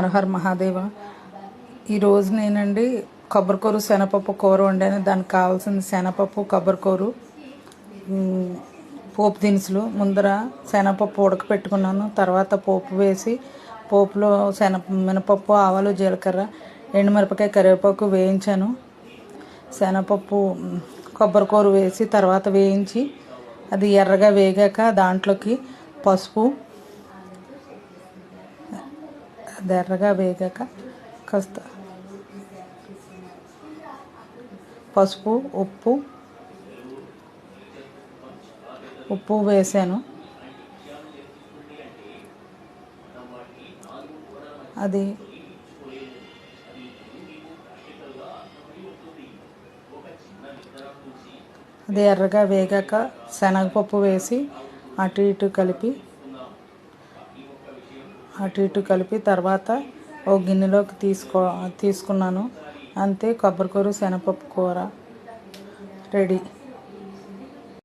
హరహర్ మహాదేవ. ఈరోజు నేనండి కొబ్బరికూరు శనపప్పు కూర వండాను. దానికి కావాల్సిన శనగపప్పు కొబ్బరికూరు పోపు దినుసులు. ముందర శనపప్పు ఉడకపెట్టుకున్నాను. తర్వాత పోపు వేసి పోపులో శన మినపప్పు ఆవాలు జీలకర్ర ఎండుమిరపకాయ కరివేపాకు వేయించాను. శనగపప్పు కొబ్బరికూర వేసి తర్వాత వేయించి అది ఎర్రగా వేగాక దాంట్లోకి పసుపు అది ఎర్రగా వేగాక కాస్త పసుపు ఉప్పు ఉప్పు వేసాను. అది అది ఎర్రగా వేగాక శనగపప్పు వేసి అటు ఇటు కలిపి అటు ఇటు కలిపి తర్వాత ఓ గిన్నెలోకి తీసుకో తీసుకున్నాను. అంతే కొబ్బరికూర శనగపప్పు కూర రెడీ.